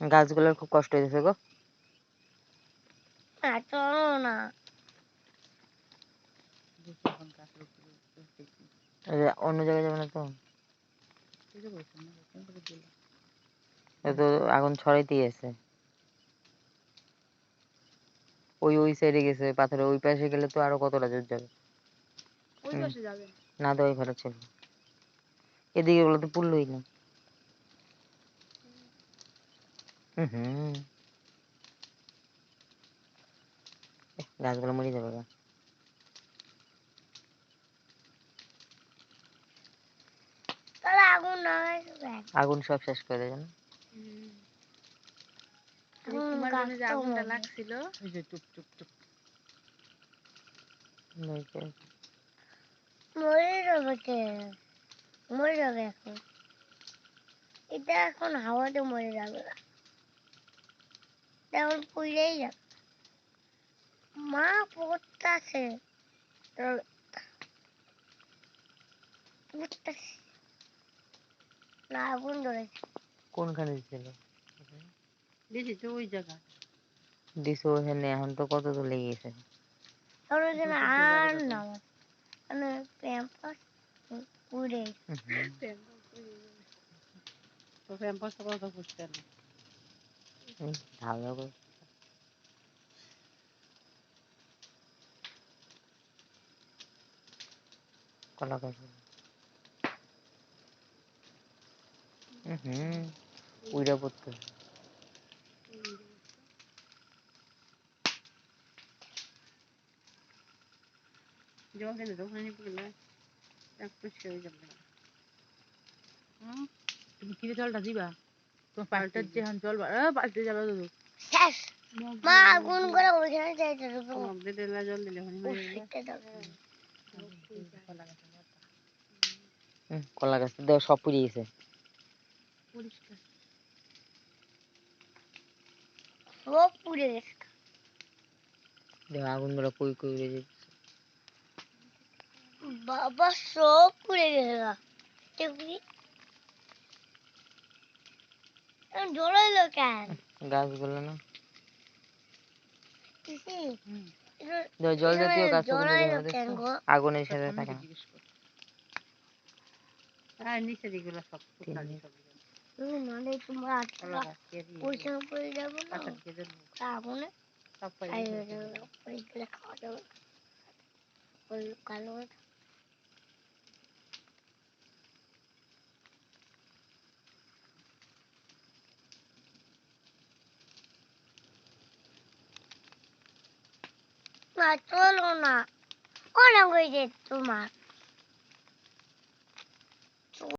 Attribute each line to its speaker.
Speaker 1: গাছগুলোর খুব কষ্ট হয়েছে গো
Speaker 2: চলো না
Speaker 1: অন্য জায়গায় যাবে না তো তো আগুন ছড়াইতেই আছে ওই ওই সাইডে গেছে পাথরের ওই পাশে গেলে তো আরও কতটা জোর যাবে
Speaker 2: ওই
Speaker 1: না দেওয়াই ভালো ছিল এদিকে গুলো তো পুরলোই না হুম গাছগুলো মরে যাবে গা।
Speaker 2: তাহলে আগুন
Speaker 1: সব শেষ করে দেয় না?
Speaker 2: আগুনটা
Speaker 3: লাগছিল?
Speaker 1: যে
Speaker 2: মরে যাবে কে? মরে যাবে এখন। এটা এখন হাওয়াতে মরে যাবে। না এখন পুড়েই যাবে। মা পড়তাছে। পড়তাছে। না আগুন ধরেছে।
Speaker 1: কোনখানে ছিল
Speaker 3: দিদি তো ওই জায়গা।
Speaker 1: দিছো ওখানে এখন তো কত তো লেগে গেছে।
Speaker 2: আর ওখানে আর না মানে প্যাম্পাস পুড়ে।
Speaker 3: তো ক্যাম্পাসটা কথা বুঝতে না
Speaker 1: হুম, ভালো করে। কলা গাছ। হুম উইরা পড়তো।
Speaker 3: জল দিলে তো ওখানে পড়লে এক পরিষ্কার যাবে। তুমি কিরে জলটা দিবা? তোমার পাল্টার যে জল পাল্টে যাবে তো।
Speaker 2: শেষ! মা আগুন করে ওইখানে যাইতে দেবো
Speaker 3: কম দিলে জল দিলে ওখানে হয়ে যাবে।
Speaker 2: উঠতে দেবো
Speaker 1: হুম কলা গাছ দেখ সব পুড়ে গেছে।
Speaker 3: পরিষ্কার।
Speaker 2: সব পুড়ে গেছে।
Speaker 1: আগুনগুলো কই কই যাচ্ছে।
Speaker 2: বাবা সব পুড়ে গেছে গা দেখবি জ্বলাইলো কেন
Speaker 1: গাছগুলো না জল জাতীয় আগুনের সাথে থাকে না
Speaker 3: আর নিচে দিগুলো সব
Speaker 2: মানে তোমরা আটকা যাব আগুনে
Speaker 3: সব
Speaker 2: খাওয়া যাবে কালো না চলো না। অনেক হয়েছে তোমার?